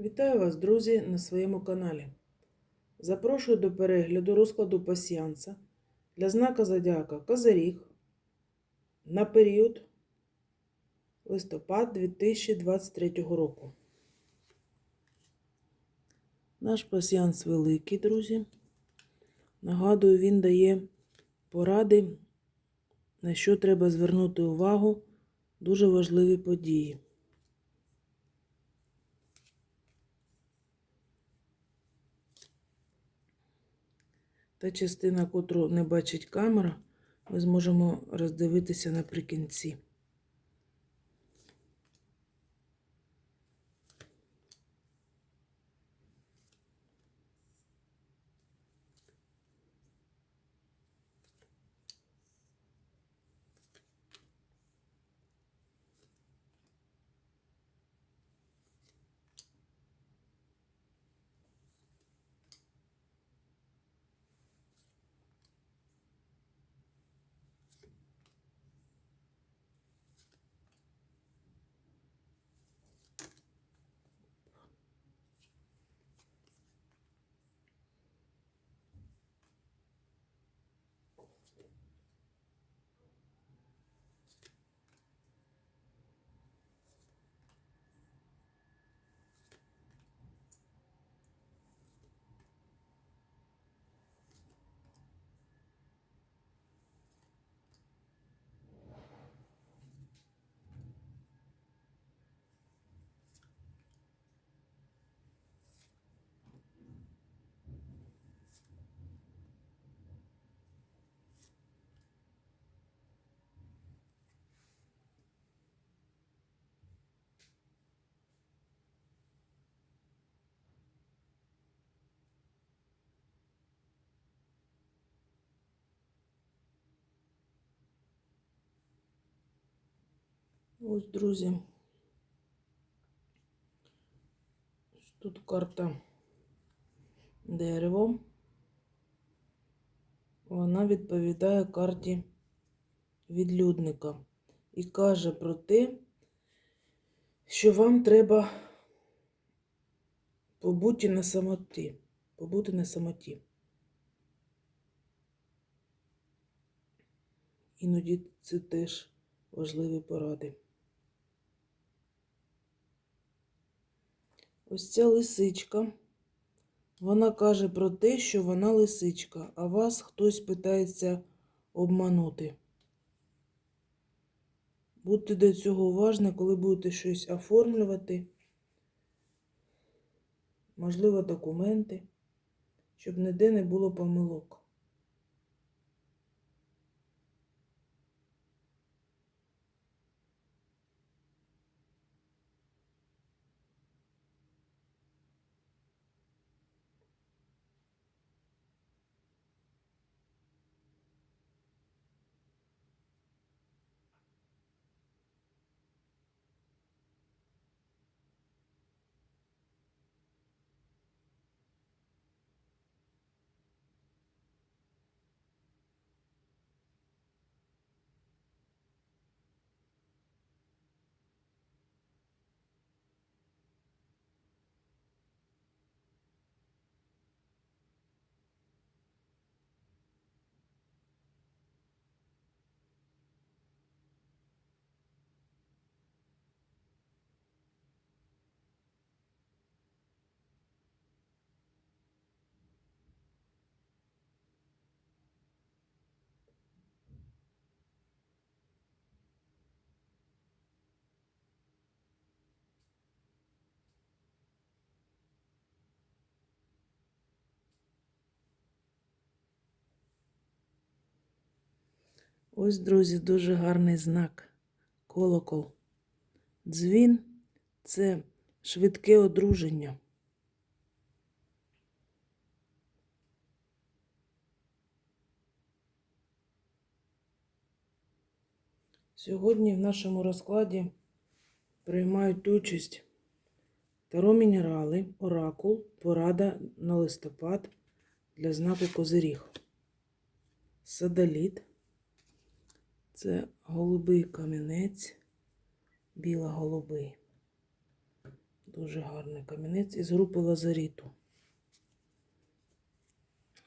Вітаю вас, друзі, на своєму каналі. Запрошую до перегляду розкладу пасіянса для знака Зодіака Козиріг на період листопад 2023 року. Наш пасіянс великий, друзі. Нагадую, він дає поради, на що треба звернути увагу дуже важливі події. Та частина, котру не бачить камера, ми зможемо роздивитися наприкінці. Ось, друзі. Тут карта дерево. Вона відповідає карті відлюдника і каже про те, що вам треба побути на самоті. Побути на самоті. Іноді це теж важливі поради. Ось ця лисичка. Вона каже про те, що вона лисичка, а вас хтось питається обманути. Будьте до цього уважні, коли будете щось оформлювати, можливо, документи, щоб ніде не було помилок. Ось, друзі, дуже гарний знак. Колокол. Дзвін це швидке одруження. Сьогодні в нашому розкладі приймають участь Таро мінерали, оракул, порада на листопад для знаку Козиріг. Садаліт. Це голубий камінець, біла-голубий. Дуже гарний камінець із групи Лазаріту.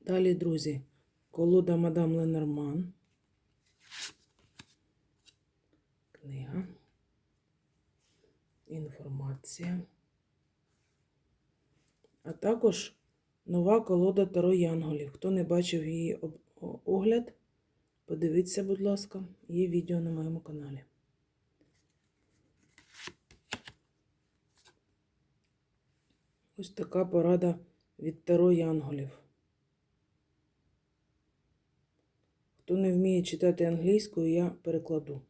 Далі, друзі, колода Мадам Ленорман. Книга. Інформація. А також нова колода Таро Янголів. Хто не бачив її огляд, подивіться, будь ласка, є відео на моєму каналі. Ось така порада від Таро Янголів. Хто не вміє читати англійською, я перекладу.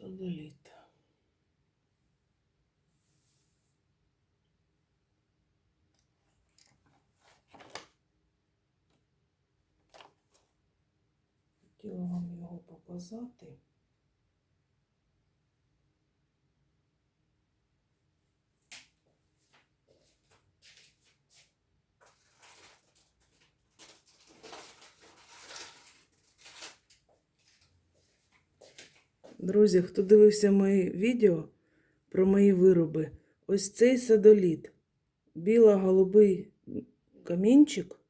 Содоліт. Хотіла вам його показати. Друзі, хто дивився мої відео про мої вироби, ось цей садоліт, біло-голубий камінчик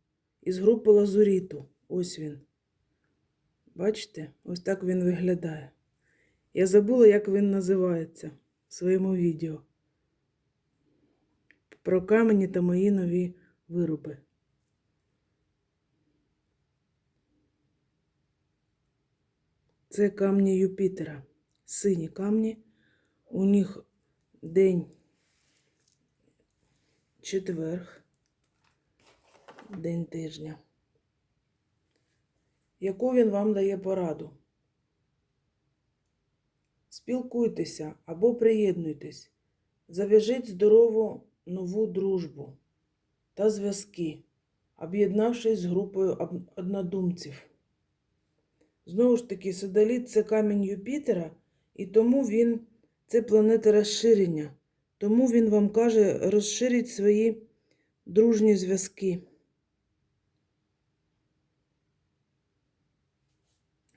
із групи лазуріту. Ось він. Бачите, ось так він виглядає. Я забула, як він називається в своєму відео. Про камені та мої нові вироби. Це камні Юпітера. Сині камні. У них день четверг, день тижня. Яку він вам дає пораду? Спілкуйтеся або приєднуйтесь. Зав'яжіть здорову нову дружбу та зв'язки, об'єднавшись з групою однодумців. Знову ж таки, Содоліт це камінь Юпітера, і тому він це планета розширення. Тому він вам каже, розширіть свої дружні зв'язки.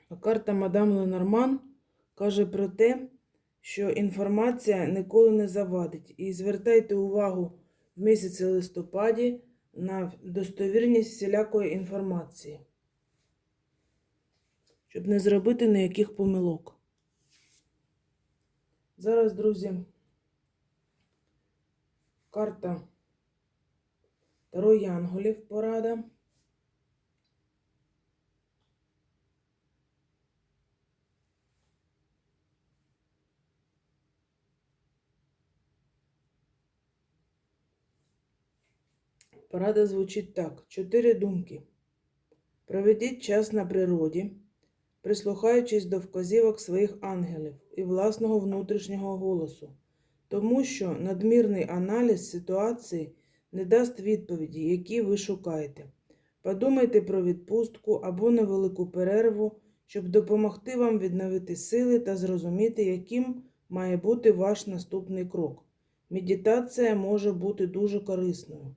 А карта Мадам Ленорман каже про те, що інформація ніколи не завадить. І звертайте увагу в місяці листопаді на достовірність всілякої інформації, щоб не зробити ніяких помилок. Зараз, друзі, карта Таро Янголів порада. Порада звучить так: чотири думки. Проведіть час на природі, прислухаючись до вказівок своїх ангелів і власного внутрішнього голосу, тому що надмірний аналіз ситуації не дасть відповіді, які ви шукаєте. Подумайте про відпустку або невелику перерву, щоб допомогти вам відновити сили та зрозуміти, яким має бути ваш наступний крок. Медитація може бути дуже корисною.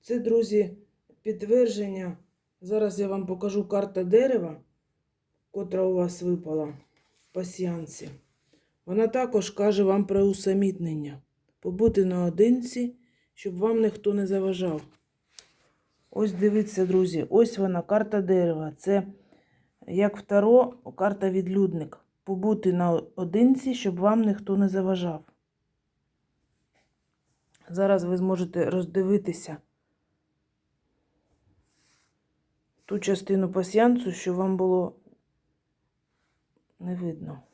Це, друзі, підтвердження. Зараз я вам покажу карта дерева, котра у вас випала пасіянці. Вона також каже вам про усамітнення. Побути наодинці, щоб вам ніхто не заважав. Ось дивіться, друзі, ось вона, карта дерева. Це як второ, карта відлюдник. Побути наодинці, щоб вам ніхто не заважав. Зараз ви зможете роздивитися ту частину пасіянцу, що вам було не видно.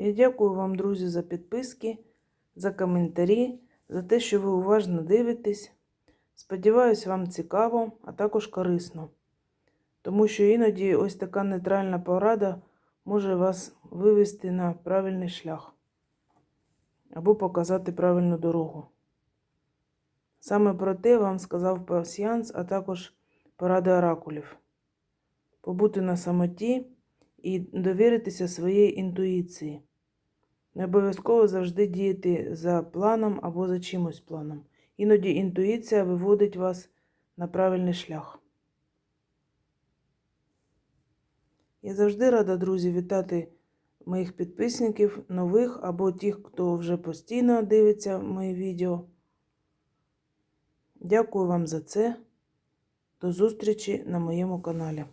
Я дякую вам, друзі, за підписки, за коментарі, за те, що ви уважно дивитесь. Сподіваюсь, вам цікаво, а також корисно. Тому що іноді ось така нейтральна порада може вас вивести на правильний шлях або показати правильну дорогу. Саме про те вам сказав пасіянс, а також поради оракулів. Побути на самоті і довіритися своїй інтуїції. Не обов'язково завжди діяти за планом або за чимось планом. Іноді інтуїція виводить вас на правильний шлях. Я завжди рада, друзі, вітати моїх підписників, нових або тих, хто вже постійно дивиться мої відео. Дякую вам за це. До зустрічі на моєму каналі.